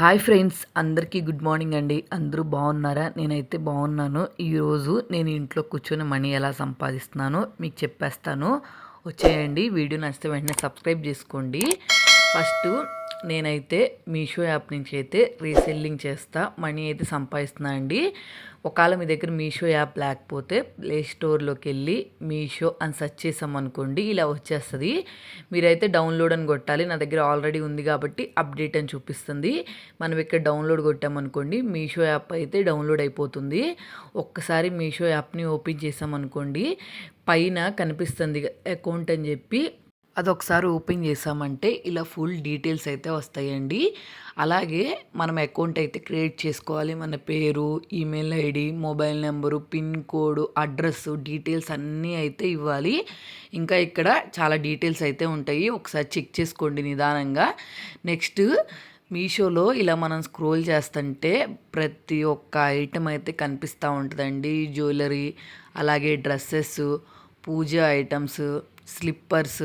Hi friends అందరికీ good morning అండి. అందరూ బాగున్నారా? నేనైతే బాగున్నాను. ఈరోజు నేను ఇంట్లో కూర్చొని మనీ ఎలా సంపాదిస్తున్నానో మీకు చెప్పేస్తాను. వచ్చేయండి. వీడియో నచ్చితే వెంటనే సబ్స్క్రైబ్ చేసుకోండి. ఫస్ట్ నేనైతే మీషో యాప్ నుంచి అయితే రీసెల్లింగ్ చేస్తా మనీ అయితే సంపాదిస్తున్నా అండి. ఒకవేళ మీ దగ్గర మీషో యాప్ లేకపోతే ప్లే స్టోర్లోకి వెళ్ళి మీషో అని సెర్చ్ చేసాం అనుకోండి ఇలా వచ్చేస్తుంది. మీరైతే డౌన్లోడ్ అని కొట్టాలి నా దగ్గర ఆల్రెడీ ఉంది కాబట్టి అప్డేట్ అని చూపిస్తుంది. మనం ఇక్కడ డౌన్లోడ్ కొట్టామనుకోండి మీషో యాప్ అయితే డౌన్లోడ్ అయిపోతుంది. ఒక్కసారి మీషో యాప్ని ఓపెన్ చేసామనుకోండి పైన కనిపిస్తుంది అకౌంట్ అని చెప్పి అది ఒకసారి ఓపెన్ చేసామంటే ఇలా ఫుల్ డీటెయిల్స్ అయితే వస్తాయండి. అలాగే మనం అకౌంట్ అయితే క్రియేట్ చేసుకోవాలి. మన పేరు email ID mobile number pin code address details అన్నీ అయితే ఇవ్వాలి. ఇంకా ఇక్కడ చాలా డీటెయిల్స్ అయితే ఉంటాయి. ఒకసారి చెక్ చేసుకోండి నిదానంగా. నెక్స్ట్ మీషోలో ఇలా మనం స్క్రోల్ చేస్తుంటే ప్రతి ఒక్క ఐటెం అయితే కనిపిస్తూ ఉంటుందండి. జ్యువెలరీ అలాగే డ్రెస్సెస్ పూజ ఐటమ్స్ స్లిప్పర్స్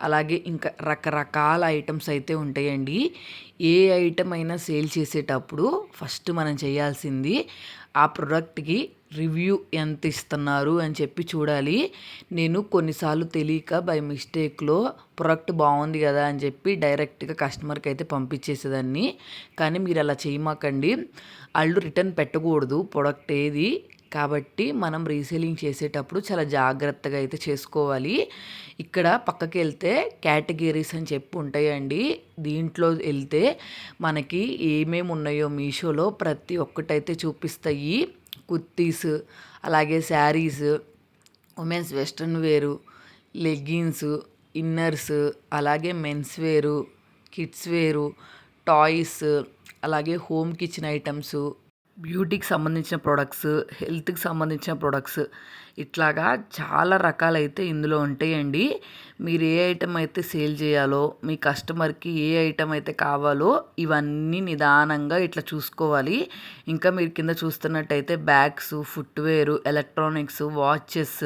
అలాగే ఇంకా రకరకాల ఐటమ్స్ అయితే ఉంటాయండి. ఏ ఐటమ్ అయినా సేల్ చేసేటప్పుడు ఫస్ట్ మనం చేయాల్సింది ఆ ప్రోడక్ట్కి రివ్యూ ఎంత ఇస్తున్నారు అని చెప్పి చూడాలి. నేను కొన్నిసార్లు తెలియక బై మిస్టేక్లో ప్రోడక్ట్ బాగుంది కదా అని చెప్పి డైరెక్ట్గా కస్టమర్కి అయితే పంపించేసేదాన్ని. కానీ మీరు అలా చేయమాకండి. వాళ్ళు రిటర్న్ పెట్టకూడదు ప్రోడక్ట్ ఏది. కాబట్టి మనం రీసేలింగ్ చేసేటప్పుడు చాలా జాగ్రత్తగా అయితే చేసుకోవాలి. ఇక్కడ పక్కకి వెళ్తే కేటగిరీస్ అని చెప్పి ఉంటాయండి. దీంట్లో వెళ్తే మనకి ఏమేమి ఉన్నాయో మీషోలో ప్రతి ఒక్కటైతే చూపిస్తాయి. కుర్తీస్ అలాగే శారీస్ ఉమెన్స్ వెస్ట్రన్ వేరు లెగ్గిన్స్ ఇన్నర్స్ అలాగే మెన్స్ వేరు కిడ్స్ వేరు టాయ్స్ అలాగే హోమ్ కిచెన్ ఐటమ్స్ బ్యూటీకి సంబంధించిన ప్రొడక్ట్స్ హెల్త్కి సంబంధించిన ప్రొడక్ట్స్ ఇట్లాగా చాలా రకాలైతే ఇందులో ఉంటాయండి. మీరు ఏ ఐటెం అయితే సేల్ చేయాలో మీ కస్టమర్కి ఏ ఐటెం అయితే కావాలో ఇవన్నీ నిదానంగా ఇట్లా చూసుకోవాలి. ఇంకా మీరు కింద చూస్తున్నట్టయితే బ్యాగ్స్ ఫుట్వేర్ ఎలక్ట్రానిక్స్ వాచెస్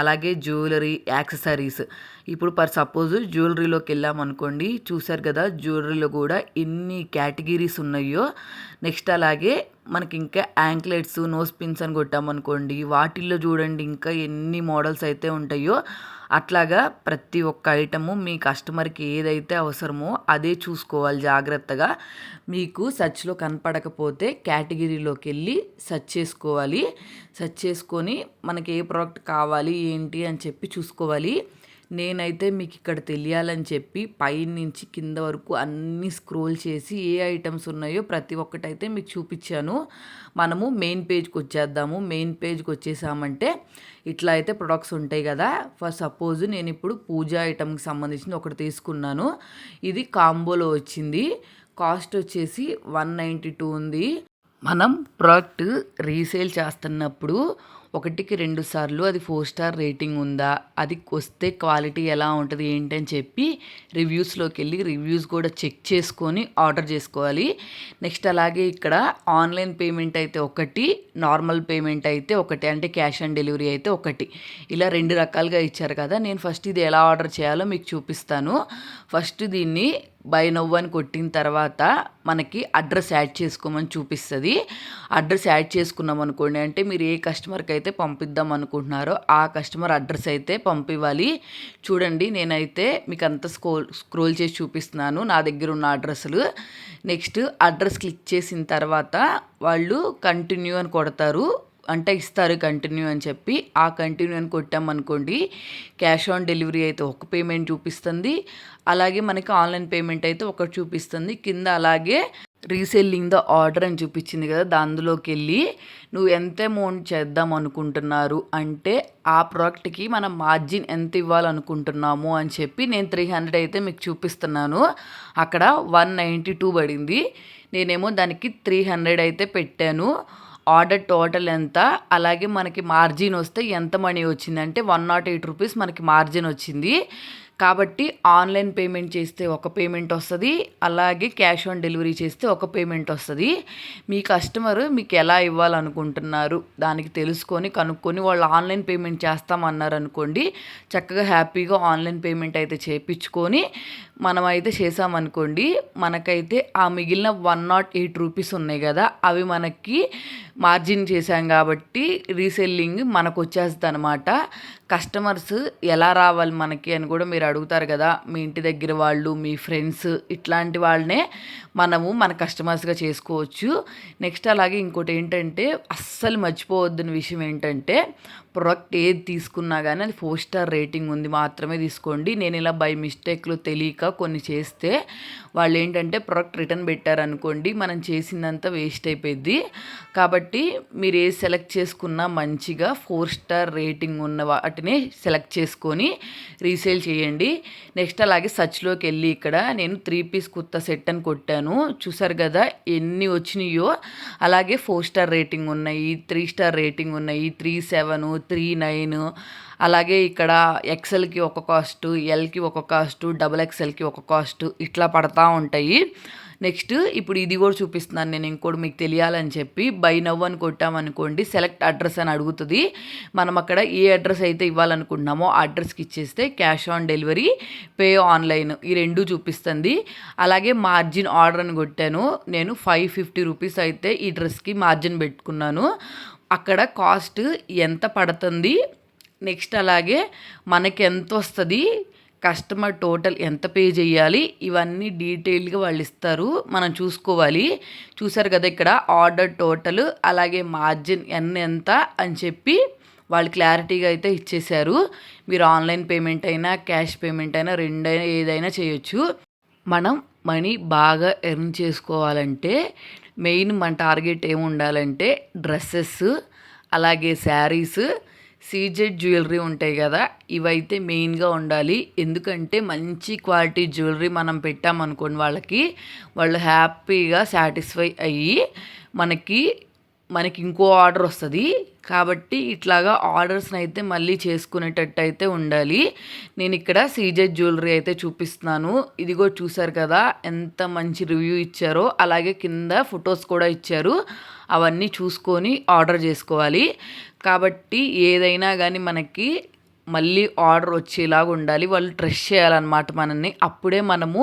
అలాగే జ్యువెలరీ యాక్సెసరీస్. ఇప్పుడు పర్ సపోజ్ జ్యువెలరీలోకి వెళ్ళామనుకోండి చూసారు కదా జ్యువెలరీలో కూడా ఎన్ని కేటగిరీస్ ఉన్నాయో. నెక్స్ట్ అలాగే మనకి ఇంకా యాంక్లెట్స్ నోస్ పిన్స్ అని కొట్టామనుకోండి వాటిల్లో చూడండి ఇంకా ఎన్ని మోడల్స్ అయితే ఉంటాయో అట్లాగా ప్రతి ఒక్క ఐటము మీ కస్టమర్కి ఏదైతే అవసరమో అదే చూసుకోవాలి జాగ్రత్తగా. మీకు సర్చ్లో కనపడకపోతే కేటగిరీలోకి వెళ్ళి సర్చ్ చేసుకోవాలి. సర్చ్ చేసుకొని మనకి ఏ ప్రోడక్ట్ కావాలి ఏంటి అని చెప్పి చూసుకోవాలి. నేనైతే మీకు ఇక్కడ తెలియాలని చెప్పి పైనుంచి కింద వరకు అన్నీ స్క్రోల్ చేసి ఏ ఐటమ్స్ ఉన్నాయో ప్రతి ఒక్కటైతే మీకు చూపించాను మనము మెయిన్ పేజ్కి వచ్చేద్దాము మెయిన్ పేజ్కి వచ్చేసామంటే ఇట్లా అయితే ప్రొడక్ట్స్ ఉంటాయి కదా. ఫర్ సపోజ్ నేను ఇప్పుడు పూజ ఐటమ్కి సంబంధించిన ఒకటి తీసుకున్నాను. ఇది కాంబోలో వచ్చింది. కాస్ట్ వచ్చేసి వన్ నైంటీ టూ ఉంది. మనం ప్రోడక్ట్ రీసేల్ చేస్తున్నప్పుడు ఒకటికి రెండు సార్లు అది ఫోర్ స్టార్ రేటింగ్ ఉందా? అది వస్తే క్వాలిటీ ఎలా ఉంటుంది? ఏంటి అని చెప్పి రివ్యూస్లోకి వెళ్ళి రివ్యూస్ కూడా చెక్ చేసుకొని ఆర్డర్ చేసుకోవాలి. నెక్స్ట్ అలాగే ఇక్కడ ఆన్లైన్ పేమెంట్ అయితే ఒకటి నార్మల్ పేమెంట్ అయితే ఒకటి అంటే క్యాష్ ఆన్ డెలివరీ అయితే ఒకటి. ఇలా రెండు రకాలుగా ఇచ్చారు కదా నేను ఫస్ట్ ఇది ఎలా ఆర్డర్ చేయాలో మీకు చూపిస్తాను. ఫస్ట్ దీన్ని బై నవ్వు అని కొట్టిన తర్వాత మనకి అడ్రస్ యాడ్ చేసుకోమని చూపిస్తుంది. అడ్రస్ యాడ్ చేసుకున్నాం అనుకోండి అంటే మీరు ఏ కస్టమర్కి అయితే పంపిద్దాం అనుకుంటున్నారో ఆ కస్టమర్ అడ్రస్ అయితే పంపివ్వాలి. చూడండి నేనైతే మీకు అంత స్క్రోల్ స్క్రోల్ చేసి చూపిస్తున్నాను నా దగ్గర ఉన్న అడ్రస్లు. నెక్స్ట్ అడ్రస్ క్లిక్ చేసిన తర్వాత వాళ్ళు కంటిన్యూ అని కొడతారు. అంటే ఇస్తారు కంటిన్యూ అని చెప్పి ఆ కంటిన్యూ అని కొట్టామనుకోండి క్యాష్ ఆన్ డెలివరీ అయితే ఒక పేమెంట్ చూపిస్తుంది. అలాగే మనకి ఆన్లైన్ పేమెంట్ అయితే ఒకటి చూపిస్తుంది. కింద అలాగే రీసెల్లింగ్ ద ఆర్డర్ అని చూపించింది కదా దానిలోకి వెళ్ళి నువ్వు ఎంత అమౌంట్ చేద్దాం అనుకుంటున్నారు? అంటే ఆ ప్రోడక్ట్కి మనం మార్జిన్ ఎంత ఇవ్వాలనుకుంటున్నాము అని చెప్పి నేను త్రీ హండ్రెడ్ అయితే మీకు చూపిస్తున్నాను. అక్కడ వన్ నైంటీ టూ పడింది. నేనేమో దానికి త్రీ హండ్రెడ్ అయితే పెట్టాను. ఆర్డర్ టోటల్ ఎంత? అలాగే మనకి మార్జిన్ వస్తే ఎంత మనీ వచ్చిందంటే వన్ నాట్ ఎయిట్ రూపీస్ మనకి మార్జిన్ వచ్చింది. కాబట్టి ఆన్లైన్ పేమెంట్ చేస్తే ఒక పేమెంట్ వస్తుంది. అలాగే క్యాష్ ఆన్ డెలివరీ చేస్తే ఒక పేమెంట్ వస్తుంది. మీ కస్టమర్ మీకు ఎలా ఇవ్వాలనుకుంటున్నారు? దానికి తెలుసుకొని కనుక్కొని వాళ్ళు ఆన్లైన్ పేమెంట్ చేస్తామన్నారు అనుకోండి చక్కగా హ్యాపీగా ఆన్లైన్ పేమెంట్ అయితే చేయించుకొని మనం అయితే చేసామనుకోండి మనకైతే ఆ మిగిలిన వన్ నాట్ ఎయిట్ రూపీస్ ఉన్నాయి కదా అవి మనకి మార్జిన్ చేశాం కాబట్టి రీసెల్లింగ్ మనకు వచ్చేస్తుంది అనమాట కస్టమర్స్ ఎలా రావాలి మనకి అని కూడా మీరు అడుగుతారు కదా. మీ ఇంటి దగ్గర వాళ్ళు మీ ఫ్రెండ్స్ ఇట్లాంటి వాళ్ళనే మనము మన కస్టమర్స్గా చేసుకోవచ్చు. నెక్స్ట్ అలాగే ఇంకోటి ఏంటంటే అస్సలు మర్చిపోవద్దని విషయం ఏంటంటే ప్రోడక్ట్ ఏది తీసుకున్నా కానీ అది ఫోర్ స్టార్ రేటింగ్ ఉంది మాత్రమే తీసుకోండి. నేను ఇలా బై మిస్టేక్లో తెలియక కొన్ని చేస్తే వాళ్ళు ఏంటంటే ప్రోడక్ట్ రిటర్న్ పెట్టారనుకోండి మనం చేసిందంతా వేస్ట్ అయిపోయింది కాబట్టి మీరు ఏది సెలెక్ట్ చేసుకున్నా మంచిగా ఫోర్ స్టార్ రేటింగ్ ఉన్న వాటిని సెలెక్ట్ చేసుకొని రీసేల్ చేయండి. నెక్స్ట్ అలాగే సచ్లోకి వెళ్ళి ఇక్కడ నేను త్రీ పీస్ కుర్తా సెట్ అని కొట్టాను. చూసారు కదా ఎన్ని వచ్చినాయో. అలాగే ఫోర్ స్టార్ రేటింగ్ ఉన్నాయి త్రీ స్టార్ రేటింగ్ ఉన్నాయి త్రీ సెవెను త్రీ నైన్. అలాగే ఇక్కడ ఎక్సెల్కి ఒక కాస్టు ఎల్కి ఒక కాస్టు డబుల్ ఎక్సెల్కి ఒక కాస్ట్ ఇట్లా పడతా ఉంటాయి. నెక్స్ట్ ఇప్పుడు ఇది కూడా చూపిస్తున్నాను నేను ఇంకోటి మీకు తెలియాలని చెప్పి. బై నవ్ అని కొట్టామనుకోండి సెలెక్ట్ అడ్రస్ అని అడుగుతుంది. మనం అక్కడ ఏ అడ్రస్ అయితే ఇవ్వాలనుకుంటున్నామో ఆ అడ్రస్కి ఇచ్చేస్తే cash on delivery pay online ఈ రెండు చూపిస్తుంది. అలాగే మార్జిన్ ఆర్డర్ అని కొట్టాను. నేను ఫైవ్ ఫిఫ్టీ రూపీస్ అయితే ఈ డ్రెస్కి మార్జిన్ పెట్టుకున్నాను. అక్కడ కాస్ట్ ఎంత పడుతుంది? నెక్స్ట్ అలాగే మనకి ఎంత వస్తుంది కస్టమర్ టోటల్ ఎంత పే చేయాలి? ఇవన్నీ డీటెయిల్గా వాళ్ళు ఇస్తారు మనం చూసుకోవాలి. చూసారు కదా ఇక్కడ ఆర్డర్ టోటల్ అలాగే మార్జిన్ ఎన్ ఎంత అని చెప్పి వాళ్ళు క్లారిటీగా అయితే ఇచ్చేశారు. మీరు ఆన్లైన్ పేమెంట్ అయినా క్యాష్ పేమెంట్ అయినా రెండైనా ఏదైనా చేయొచ్చు. మనం మనీ బాగా ఎర్న్ చేసుకోవాలంటే మెయిన్ మన టార్గెట్ ఏమి ఉండాలంటే డ్రెస్సెస్ అలాగే శారీస్ సీజెడ్ జ్యువెలరీ ఉంటాయి కదా ఇవైతే మెయిన్గా ఉండాలి. ఎందుకంటే మంచి క్వాలిటీ జ్యువెలరీ మనం పెట్టామనుకోండి వాళ్ళకి వాళ్ళు హ్యాపీగా సాటిస్ఫై అయ్యి మనకి మనకి ఇంకో ఆర్డర్ వస్తుంది. కాబట్టి ఇట్లాగా ఆర్డర్స్ని అయితే మళ్ళీ చేసుకునేటట్టు అయితే ఉండాలి. నేను ఇక్కడ సీజే జ్యువెలరీ అయితే చూపిస్తున్నాను. ఇదిగో చూసారు కదా ఎంత మంచి రివ్యూ ఇచ్చారో. అలాగే కింద ఫొటోస్ కూడా ఇచ్చారు. అవన్నీ చూసుకొని ఆర్డర్ చేసుకోవాలి. కాబట్టి ఏదైనా కానీ మనకి మళ్ళీ ఆర్డర్ వచ్చేలాగా ఉండాలి. వాళ్ళు ట్రెస్ చేయాలన్నమాట మనల్ని. అప్పుడే మనము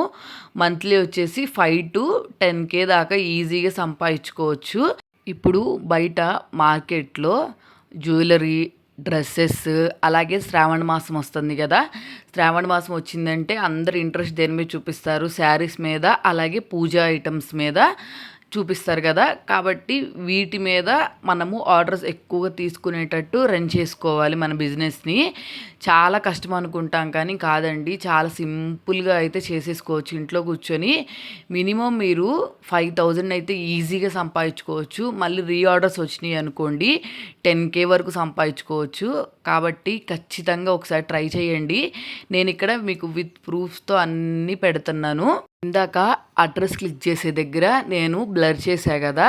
మంత్లీ వచ్చేసి ఫైవ్ టు టెన్ కే దాకా ఈజీగా సంపాదించుకోవచ్చు. ఇప్పుడు బయట మార్కెట్లో జ్యువెలరీ డ్రెస్సెస్ అలాగే శ్రావణ మాసం వస్తుంది కదా. శ్రావణ మాసం వచ్చిందంటే అందరు ఇంట్రెస్ట్ దేని మీద చూపిస్తారు? శారీస్ మీద అలాగే పూజా ఐటమ్స్ మీద. చూపిస్తారు కదా. కాబట్టి వీటి మీద మనము ఆర్డర్స్ ఎక్కువగా తీసుకునేటట్టు రన్ చేసుకోవాలి మన బిజినెస్ని. చాలా కష్టం అనుకుంటాం కానీ కాదండి. చాలా సింపుల్గా అయితే చేసేసుకోవచ్చు ఇంట్లో కూర్చొని. మినిమం మీరు ఫైవ్ థౌజండ్ అయితే ఈజీగా సంపాదించుకోవచ్చు. మళ్ళీ రీఆర్డర్స్ వచ్చినాయి అనుకోండి టెన్ కే వరకు సంపాదించుకోవచ్చు. కాబట్టి ఖచ్చితంగా ఒకసారి ట్రై చేయండి. నేను ఇక్కడ మీకు విత్ ప్రూఫ్స్తో అన్నీ పెడుతున్నాను. ఇందాక అడ్రస్ క్లిక్ చేసే దగ్గర నేను బ్లర్ చేశా కదా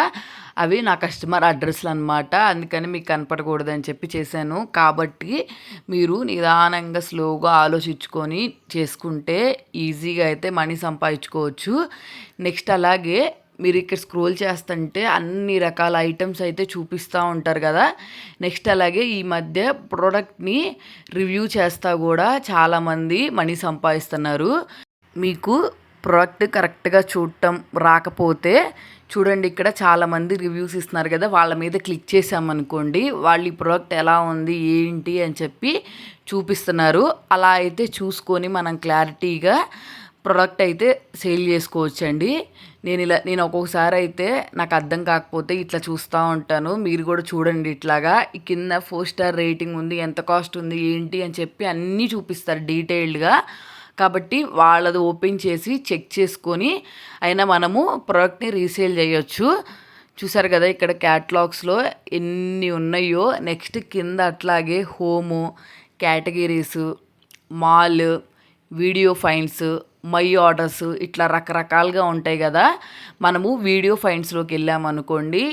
అవి నా కస్టమర్ అడ్రస్లు అనమాట అందుకని మీకు కనపడకూడదని చెప్పి చేశాను. కాబట్టి మీరు నిదానంగా స్లోగా ఆలోచించుకొని చేసుకుంటే ఈజీగా అయితే మనీ సంపాదించుకోవచ్చు. నెక్స్ట్ అలాగే మీరు ఇక్కడ స్క్రోల్ చేస్తుంటే అన్ని రకాల ఐటమ్స్ అయితే చూపిస్తూ ఉంటారు కదా. నెక్స్ట్ అలాగే ఈ మధ్య ప్రోడక్ట్ని రివ్యూ చేస్తా కూడా చాలామంది మనీ సంపాదిస్తున్నారు. మీకు ప్రోడక్ట్ కరెక్ట్గా చూడటం రాకపోతే చూడండి ఇక్కడ చాలామంది రివ్యూస్ ఇస్తున్నారు కదా వాళ్ళ మీద క్లిక్ చేసామనుకోండి వాళ్ళు ఈ ప్రోడక్ట్ ఎలా ఉంది ఏంటి అని చెప్పి చూపిస్తున్నారు. అలా అయితే చూసుకొని మనం క్లారిటీగా ప్రోడక్ట్ అయితే సేల్ చేసుకోవచ్చండి. నేను ఇలా నేను ఒక్కొక్కసారి అయితే నాకు అర్థం కాకపోతే ఇట్లా చూస్తూ ఉంటాను. మీరు కూడా చూడండి ఇట్లాగా. ఈ కింద ఫోర్ స్టార్ రేటింగ్ ఉంది ఎంత కాస్ట్ ఉంది ఏంటి అని చెప్పి అన్నీ చూపిస్తారు డీటెయిల్డ్గా. కాబట్టి వాళ్ళది ఓపెన్ చేసి చెక్ చేసుకొని అయినా మనము ప్రోడక్ట్ని రీసేల్ చేయొచ్చు. చూసారు కదా ఇక్కడ క్యాటలాగ్స్లో ఎన్ని ఉన్నాయో. నెక్స్ట్ కింద అట్లాగే home categories mall video finds my orders ఇట్లా రకరకాలుగా ఉంటాయి కదా. మనము వీడియో ఫైన్స్లోకి వెళ్ళామనుకోండి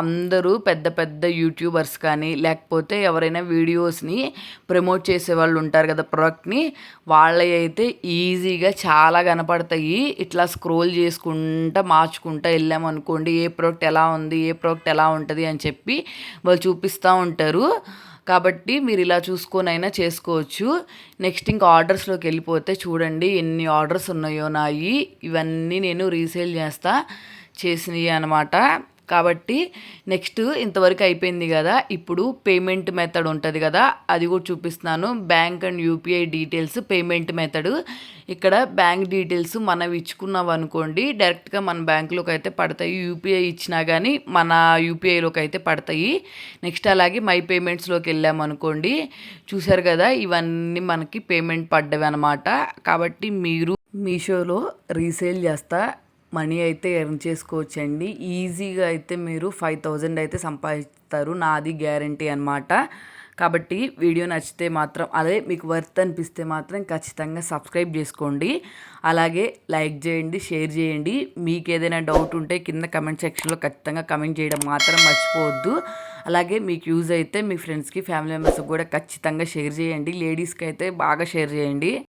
అందరూ పెద్ద పెద్ద యూట్యూబర్స్ కానీ లేకపోతే ఎవరైనా వీడియోస్ని ప్రమోట్ చేసే వాళ్ళు ఉంటారు కదా ప్రోడక్ట్ని వాళ్ళవి అయితే ఈజీగా చాలా కనపడతాయి. ఇట్లా స్క్రోల్ చేసుకుంటా మార్చుకుంటా వెళ్ళామనుకోండి ఏ ప్రోడక్ట్ ఎలా ఉంది ఏ ప్రోడక్ట్ ఎలా ఉంటుంది అని చెప్పి వాళ్ళు చూపిస్తూ ఉంటారు. కాబట్టి మీరు ఇలా చూసుకొని అయినా చేసుకోవచ్చు. నెక్స్ట్ ఇంకా ఆర్డర్స్లోకి వెళ్ళిపోతే చూడండి ఎన్ని ఆర్డర్స్ ఉన్నాయో నాయి. ఇవన్నీ నేను రీసేల్ చేస్తా చేసినవి అనమాట కాబట్టి నెక్స్ట్ ఇంతవరకు అయిపోయింది కదా. ఇప్పుడు పేమెంట్ మెథడ్ ఉంటుంది కదా. అది కూడా చూపిస్తున్నాను. Bank and UPI details payment method. ఇక్కడ బ్యాంక్ డీటెయిల్స్ మనం ఇచ్చుకున్నాం అనుకోండి డైరెక్ట్గా మన బ్యాంకులోకి అయితే పడతాయి. యూపీఐ ఇచ్చినా కానీ మన యూపీఐలోకి అయితే పడతాయి. నెక్స్ట్ అలాగే మై పేమెంట్స్లోకి వెళ్ళామనుకోండి చూసారు కదా ఇవన్నీ మనకి పేమెంట్ పడ్డవి అనమాట కాబట్టి మీరు మీషోలో రీసేల్ చేస్తా. మనీ అయితే ఎర్న్ చేసుకోవచ్చండి. ఈజీగా అయితే మీరు ఫైవ్ థౌజండ్ అయితే సంపాదిస్తారు. నాది గ్యారంటీ అనమాట కాబట్టి వీడియో నచ్చితే మాత్రం అదే మీకు వర్త్ అనిపిస్తే మాత్రం ఖచ్చితంగా సబ్స్క్రైబ్ చేసుకోండి. అలాగే లైక్ చేయండి షేర్ చేయండి. మీకు ఏదైనా డౌట్ ఉంటే కింద కమెంట్ సెక్షన్లో ఖచ్చితంగా కమెంట్ చేయడం మాత్రం మర్చిపోవద్దు. అలాగే మీకు యూజ్ అయితే మీ ఫ్రెండ్స్కి ఫ్యామిలీ మెంబర్స్కి కూడా ఖచ్చితంగా షేర్ చేయండి. లేడీస్కి అయితే బాగా షేర్ చేయండి.